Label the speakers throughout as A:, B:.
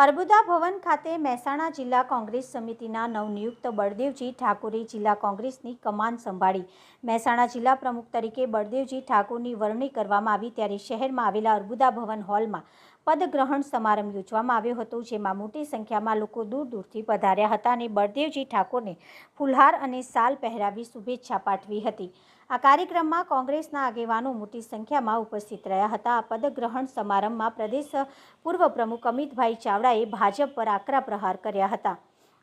A: અર્બુદા ભવન ખાતે મહેસાણા જિલ્લા કોંગ્રેસ સમિતિના નવનિયુક્ત બળદેવજી ઠાકોરે જિલ્લા કોંગ્રેસની કમાન સંભાળી. મહેસાણા જિલ્લા પ્રમુખ તરીકે બળદેવજી ઠાકોરની વરણી કરવામાં આવી ત્યારે શહેરમાં આવેલા અર્બુદા ભવન હોલમાં પદગ્રહણ સમારંભ યોજવામાં આવ્યો હતો, જેમાં મોટી સંખ્યામાં લોકો દૂર દૂરથી પધાર્યા હતા અને બળદેવજી ઠાકોરને ફુલહાર અને સાલ પહેરાવી શુભેચ્છા પાઠવી હતી. આ કાર્યક્રમમાં કોંગ્રેસના આગેવાનો મોટી સંખ્યામાં ઉપસ્થિત રહ્યા હતા. આ પદગ્રહણ સમારંભમાં પ્રદેશ પૂર્વ પ્રમુખ અમિતભાઈ ચાવડાએ ભાજપ પર આકરા પ્રહાર કર્યા હતા.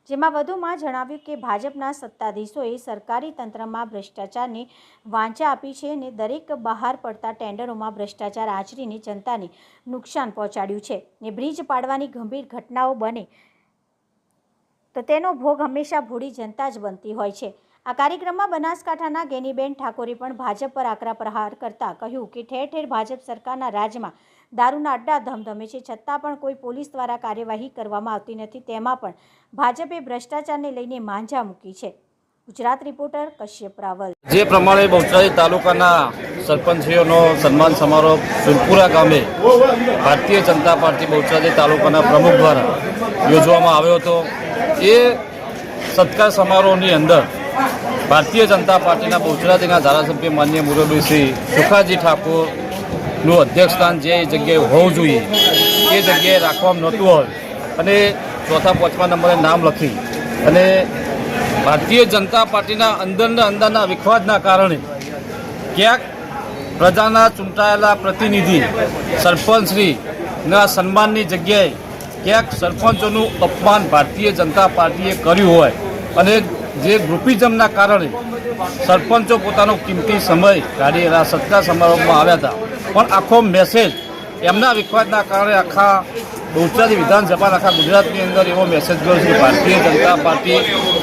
A: જેમાં વધુમાં જણાવ્યું કે ભાજપના સત્તાધીશોએ સરકારી તંત્રમાં ભ્રષ્ટાચારને વાંચા આપી છે અને દરેક બહાર પડતા ટેન્ડરોમાં ભ્રષ્ટાચાર આચરીને જનતાને નુકસાન પહોંચાડ્યું છે ને બ્રિજ પાડવાની ગંભીર ઘટનાઓ બને તો તેનો ભોગ હંમેશા ભૂડી જનતા જ બનતી હોય છે. આ કાર્યક્રમમાં બનાસકાંઠાના ગેનીબેન ઠાકોરે પણ ભાજપ પર આકરા પ્રહાર કરતા કહ્યું કે ઠેર ઠેર ભાજપ સરકારના રાજમાં દારૂના અડ્ડા ધમધમે છે. છતાં પણ કોઈ પોલીસ દ્વારા કાર્યવાહી કરવામાં આવતી નથી. તેમાં પણ ભાજપે ભ્રષ્ટાચારને લઈને માંજા મૂકી છે. ગુજરાત રિપોર્ટર કશ્યપ રાવલ.
B: જે પ્રમાણે બહુચરાજી તાલુકાના સરપંચીઓનો સન્માન સમારોહ સુરપુરા ગામે ભારતીય જનતા પાર્ટી બહુચરાજી તાલુકાના પ્રમુખ દ્વારા યોજવામાં આવ્યો હતો. એ સત્કાર સમારોહની અંદર ભારતીય જનતા પાર્ટીના બહુચરાજીના ધારાસભ્ય માન્ય મુરબી શ્રી સુખાજી ઠાકોરનું અધ્યક્ષસ્થાન જે જગ્યાએ હોવું જોઈએ, એ જગ્યાએ રાખવામાં નહોતું હોય અને ચોથા, પાંચમા નંબરે નામ લખી અને ભારતીય જનતા પાર્ટીના અંદરના અંદરના વિખવાદના કારણે ક્યાંક પ્રજાના ચૂંટાયેલા પ્રતિનિધિ, સરપંચશ્રીના સન્માનની જગ્યાએ ક્યાંક સરપંચોનું અપમાન ભારતીય જનતા પાર્ટીએ કર્યું હોય અને જે ગ્રુપિઝમના કારણે સરપંચો પોતાનો કિંમતી સમય કાઢી સત્કાર સમારોહમાં આવ્યા હતા. પણ આખો મેસેજ એમના વિખવાદના કારણે આખા બહુચરાજી વિધાનસભા આખા ગુજરાતની અંદર એવો મેસેજ ગયો છે ભારતીય જનતા પાર્ટી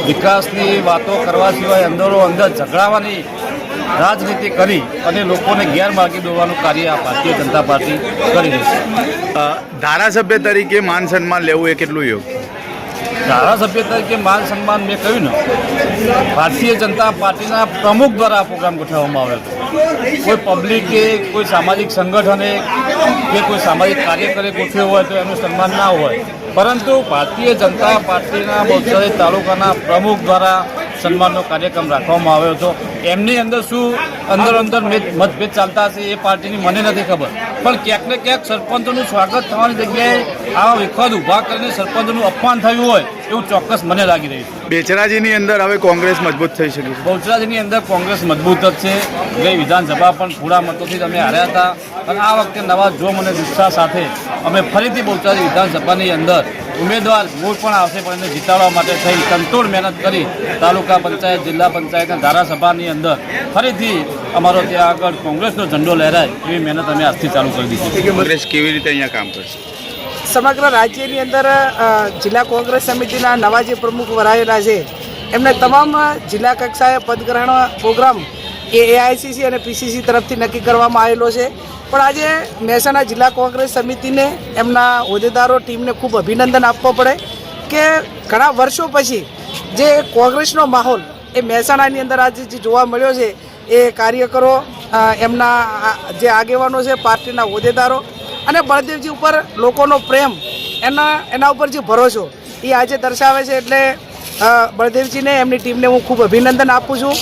B: વિકાસની વાતો કરવા સિવાય અંદરો અંદર ઝઘડાવાની રાજનીતિ કરી અને લોકોને ગેરમાર્ગે દોરવાનું કાર્ય આ ભારતીય જનતા પાર્ટી કરી રહી છે.
C: ધારાસભ્ય તરીકે માન સન્માન લેવું એ કેટલું યોગ્ય?
B: ધારાસભ્ય તરીકે માન સન્માન મેં કહ્યું ને, ભારતીય જનતા પાર્ટીના પ્રમુખ દ્વારા પ્રોગ્રામ ગોઠવવામાં આવ્યો હતો. કોઈ પબ્લિકે કોઈ સામાજિક સંગઠને કે કોઈ સામાજિક કાર્યકરે ગોઠવ્યો હોય તો એનું સન્માન ના હોય. પરંતુ ભારતીય જનતા પાર્ટીના બહુચરાજી તાલુકાના પ્રમુખ દ્વારા સન્માનનો કાર્યક્રમ રાખવામાં આવ્યો હતો. એમની અંદર શું અંદર અંદર મેત- મતભેદ ચાલતા હશે એ પાર્ટીની મને નથી ખબર. પણ ક્યાંક ને ક્યાંક સરપંચોનું સ્વાગત થવાની જગ્યાએ આવા વિખવાદ ઊભા કરીને સરપંચોનું અપમાન થયું હોય એવું ચોક્કસ મને લાગી રહ્યું છે.
C: બેચરાજીની અંદર હવે કોંગ્રેસ મજબૂત થઈ શકે
B: બહુચરાજીની અંદર કોંગ્રેસ મજબૂત જ છે. ગઈ વિધાનસભા પણ થોડા મતોથી તમે અમે હાર્યા હતા. અને આ વખતે નવા જોમ અને ઉત્સાહ સાથે અમે ફરીથી બહુચરાજી વિધાનસભાની અંદર ઉમેદવાર કોઈ પણ આવશે પણ એને જીતાડવા માટે થઈ તંતોડ મહેનત કરી તાલુકા પંચાયત જિલ્લા પંચાયતના ધારાસભાની અંદર ફરીથી અમારો ત્યાં આગળ કોંગ્રેસનો ઝંડો લહેરાય એવી મહેનત અમે આજથી ચાલુ કરી દીધી.
C: કોંગ્રેસ કેવી રીતે અહીંયા કામ કરશે?
D: સમગ્ર રાજ્યની અંદર જિલ્લા કોંગ્રેસ સમિતિના નવા જે પ્રમુખ વરાયેલા છે. એમને તમામ જિલ્લા કક્ષાએ પદગ્રહણ પ્રોગ્રામ એ એઆઈસીસી અને પીસીસી તરફથી નક્કી કરવામાં આવેલો છે. પણ આજે મહેસાણા જિલ્લા કોંગ્રેસ સમિતિને એમના હોદ્દેદારો ટીમને ખૂબ અભિનંદન આપવો પડે કે ઘણા વર્ષો પછી જે કોંગ્રેસનો માહોલ એ મહેસાણાની અંદર આજે જે જોવા મળ્યો છે, એ કાર્યકરો એમના જે આગેવાનો છે, પાર્ટીના હોદ્દેદારો અને બળદેવજી ઉપર લોકોનો પ્રેમ, એના એના ઉપર જે ભરોસો, એ આજે દર્શાવે છે એટલે બળદેવજીને, એમની ટીમને હું ખૂબ અભિનંદન આપું છું.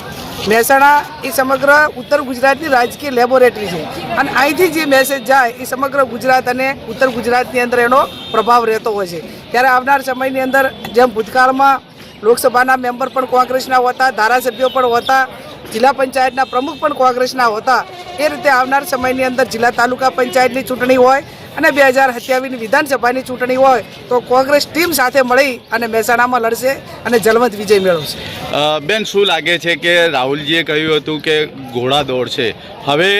D: મહેસાણા એ સમગ્ર ઉત્તર ગુજરાતની રાજકીય લેબોરેટરી છે અને અહીંથી જે મેસેજ જાય એ સમગ્ર ગુજરાત અને ઉત્તર ગુજરાતની અંદર એનો પ્રભાવ રહેતો હોય છે. ત્યારે આવનાર સમયની અંદર જેમ ભૂતકાળમાં લોકસભાના મેમ્બર પણ કોંગ્રેસના હોતા ધારાસભ્યો પણ હોતા જિલ્લા પંચાયતના પ્રમુખ પણ કોંગ્રેસના હોતા. એ રીતે આવનાર સમયની અંદર જિલ્લા તાલુકા પંચાયતની ચૂંટણી હોય અને બે હજાર સત્યાવીસની વિધાનસભાની ચૂંટણી હોય તો કોંગ્રેસ ટીમ સાથે મળી અને મહેસાણામાં લડશે અને જલવંત વિજય મેળવશે.
C: બેન શું લાગે છે કે રાહુલજીએ કહ્યું હતું કે ઘોડા દોડ છે? હવે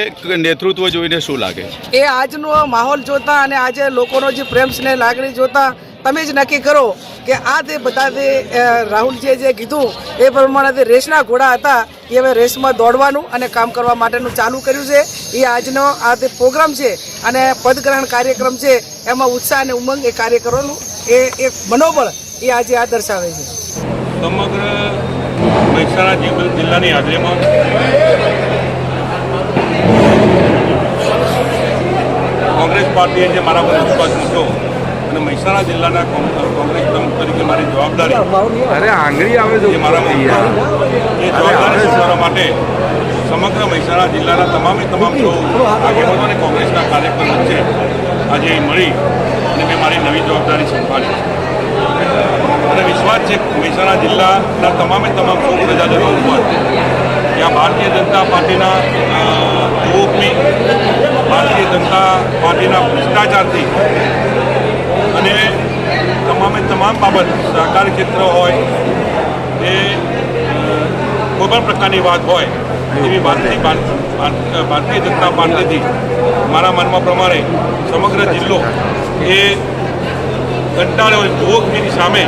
C: નેતૃત્વ જોઈને શું લાગે છે?
D: એ આજનો માહોલ જોતા અને આજે લોકોનો જે પ્રેમ સ્નેહ લાગણી જોતા તમે જ નક્કી કરો કે આ તે બધા તે રાહુલજીએ જે કીધું, એ પ્રમાણે તે રેસના ઘોડા હતા, એ હવે રેસમાં દોડવાનું અને કામ કરવા માટેનું ચાલુ કર્યું છે. એ આજનો આ તે પ્રોગ્રામ છે અને પદગ્રહણ કાર્યક્રમ છે, એમાં ઉત્સાહ અને ઉમંગ એ કાર્યકરોનું એ એક મનોબળ એ આજે આ દર્શાવે છે.
E: સમગ્ર મહેસાણા જિલ્લાની હાજરીમાં કોંગ્રેસ પાર્ટીએ જે મારા પર વિશ્વાસ મૂક્યો અને મહેસાણા જિલ્લાના કોંગ- કોંગ્રેસ પ્રમુખ તરીકે મારી જવાબદારી
C: અરે આંગળી આવે
E: છે મારા એ જવાબદારી સુધારવા માટે. સમગ્ર મહેસાણા જિલ્લાના તમામે તમામ આગેવાનો અને કોંગ્રેસના કાર્યકરો છે. આજે મળી અને મેં મારી નવી જવાબદારી સંભાળી અને વિશ્વાસ છે કે મહેસાણા જિલ્લાના તમામે તમામ સૌ પ્રજાજનો ઉપર. ત્યાં ભારતીય જનતા પાર્ટીના યુવકની ભારતીય જનતા પાર્ટીના ભ્રષ્ટાચારથી અને તમામે તમામ બાબત સહકાર ક્ષેત્ર હોય એ કોઈપણ પ્રકારની વાત હોય, એવી વાતથી ભાર- ભાર- ભારતીય જનતા પાર્ટીથી મારા મનમાં પ્રમાણે સમગ્ર જિલ્લો એ કંટાળ્યો યુવકની સામે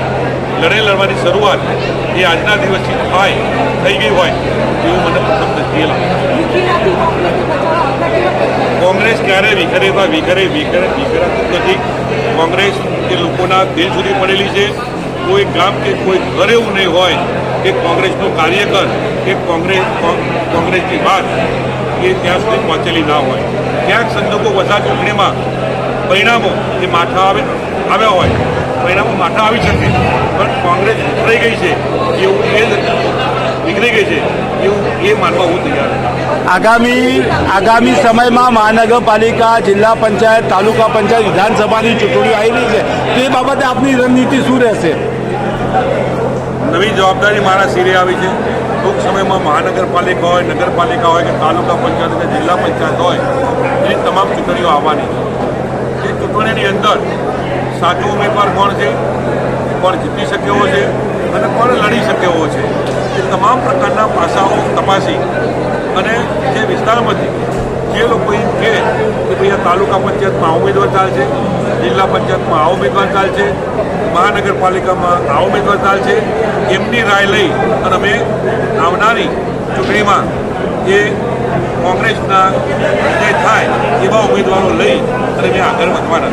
E: લડાઈ લડવાની શરૂઆત એ આજના દિવસથી થાય, થઈ ગઈ હોય, એવું મને પ્રથમ દ્રષ્ટિએ લાગે કોંગ્રેસ ક્યારે વિખરેતા વિખરે વિખરે વિખરાતું નથી કોંગ્રેસ એ લોકોના દિલ સુધી પડેલી છે. કોઈ ગામ કે કોઈ ઘર એવું નહીં હોય કે કોંગ્રેસનો કાર્યકર કે કોંગ્રેસ કોંગ્રેસની વાત એ ત્યાં સુધી પહોંચેલી ના હોય. ક્યાંક સંજોગો બધા ચૂંટણીમાં પરિણામો એ માથા આવે, આવ્યા હોય. પરિણામો માથા આવી શકે. પણ કોંગ્રેસ ઉતરાઈ ગઈ છે. એવું એ વિખરી ગઈ છે. એવું એ માનવા હું તૈયાર
F: આગામી આગામી સમયમાં મહાનગરપાલિકા જિલ્લા પંચાયત તાલુકા પંચાયત વિધાનસભાની ચૂંટણીઓ આવી રહી છે. તે બાબતે આપની રણનીતિ શું રહેશે?
E: નવી જવાબદારી મારા શિરે આવી છે. ટૂંક સમયમાં મહાનગરપાલિકા હોય નગરપાલિકા હોય કે તાલુકા પંચાયત કે જિલ્લા પંચાયત હોય એની તમામ ચૂંટણીઓ આવવાની છે. એ ચૂંટણીની અંદર સાચો ઉમેદવાર કોણ છે? કોણ જીતી શક્યો છે અને કોણ લડી શકે એવો છે? એ તમામ પ્રકારના પાસાઓ તપાસી અને જે વિસ્તારમાંથી જે લોકો એમ કે ભાઈ આ તાલુકા પંચાયતમાં આ ઉમેદવાર ચાલશે, જિલ્લા પંચાયતમાં આ ઉમેદવાર ચાલશે, મહાનગરપાલિકામાં આ ઉમેદવાર ચાલશે, એમની રાય લઈ અને અમે આવનારી ચૂંટણીમાં એ કોંગ્રેસના જે થાય એવા ઉમેદવારો લઈ અને મેં આગળ વધવાના.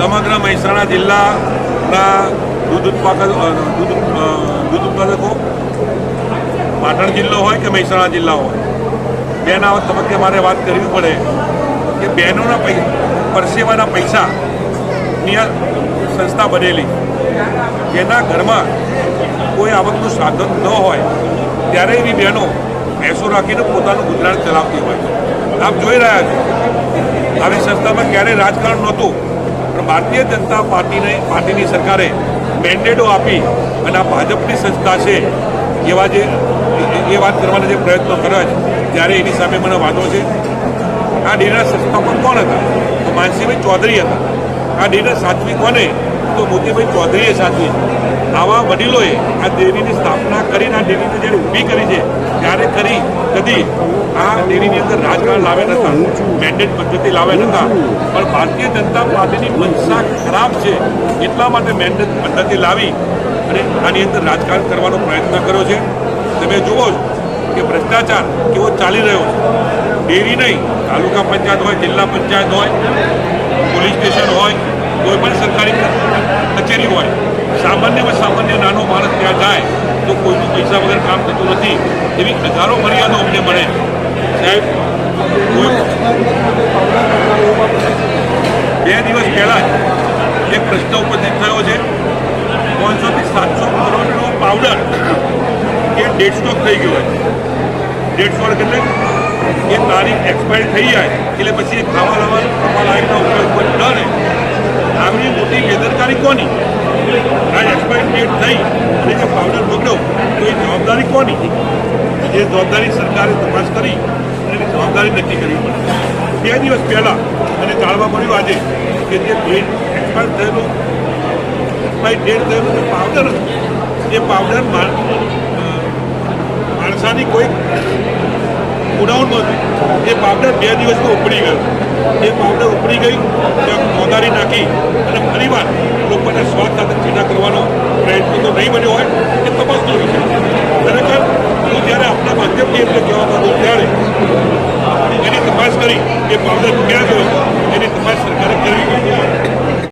E: સમગ્ર મહેસાણા જિલ્લાના દૂધ ઉત્પાદક દૂધ દૂધ ઉત્પાદકો, પાટણ જિલ્લો હોય કે મહેસાણા જિલ્લા હોય, બેના તબક્કે મારે વાત કરવી પડે કે બહેનોના પરસેવાના પૈસાની આ સંસ્થા બનેલી. જેના ઘરમાં કોઈ આવકનું સાધન ન હોય, ત્યારે એવી બહેનો પૈસો રાખીને પોતાનું ગુજરાન ચલાવતી હોય. આપ જોઈ રહ્યા છો. આવી સંસ્થામાં ક્યારેય રાજકારણ નહોતું. ભારતીય જનતા પાર્ટીને પાર્ટીની સરકારે મેન્ડેટો આપી અને આ ભાજપની સંસ્થા છે, એવા જે, એ- વાત કરવાના જે પ્રયત્નો કર્યા છે, ત્યારે એની સામે મને વાંધો છે. આ ડેરા સંસ્થાપક કોણ હતા? તો માનસીભાઈ ચૌધરી હતા. આ ડેરા સાચવી કોને તો મોતીભાઈ ચૌધરીએ સાચવી આવા વડીલોએ આ ડેરીની સ્થાપના કરીને આ ડેરીને જ્યારે ઊભી કરી છે ત્યારે કરી કદી આ ડેરીની અંદર રાજકારણ લાવ્યા નતા મેન્ડેટ પદ્ધતિ લાવ્યા નતા. પણ ભારતીય જનતા પાર્ટીની મનસા ખરાબ છે એટલા માટે મેન્ડેટ પદ્ધતિ લાવી અને આની અંદર રાજકારણ કરવાનો પ્રયત્ન કર્યો છે. તમે જુઓ કે ભ્રષ્ટાચાર કેવો ચાલી રહ્યો છે. ડેરી નહીં તાલુકા પંચાયત હોય જિલ્લા પંચાયત હોય પોલીસ સ્ટેશન હોય કોઈ પણ સરકારી કચેરી હોય સામાન્યમાં સામાન્ય નાનો માણસ ત્યાં જાય, તો કોઈનું પૈસા વગર કામ થતું નથી. એવી હજારો મર્યાદો અમને મળે. સાહેબ બે દિવસ પહેલાં જ એક પ્રશ્ન ઉપસ્થિત થયો છે. પાંચસોથી સાતસો કરોડનો પાવડર એ ડેડ થઈ ગયો હોય. ડેડ સ્ટોક એટલે એ તારીખ એક્સપાયર થઈ જાય, એટલે પછી એ ખાવા લાવવાનું ખાવા લાયકનો ઉપયોગ પર ન રહે. આવી મોટી બેદરકારી કોની? આ એક્સપાયર ડેટ થઈ. અને જો પાવડર બગડો તો એ જવાબદારી કોની? એ જવાબદારી સરકારે તપાસ કરી અને જવાબદારી નક્કી કરવી પડે. બે દિવસ પહેલાં અને જાણવા મળ્યું આજે કે જે ડેટ એક્સપાયર થયેલું એક્સપાયર ડેટ થયેલું જે પાવડર હતું, એ પાવડર માણસાની કોઈ ગોડાઉનમાં હતી. એ પાવડર બે દિવસમાં ઉપડી ગયો. એ પાવડર ઉપડી ગઈ મોદારી નાખી અને ફરીવાર લોકોને સ્વાદ સાથે ચીના કરવાનો પ્રયત્ન તો નહીં બન્યો હોય, એ તપાસ જોઈ વિષય ખરેખર, હું જ્યારે આપણા માધ્યમથી એટલે કહેવા માંગુ ત્યારે એની તપાસ કરી, એ પાવડર ક્યાં ગયો, એની તપાસ સરકારે કરવી.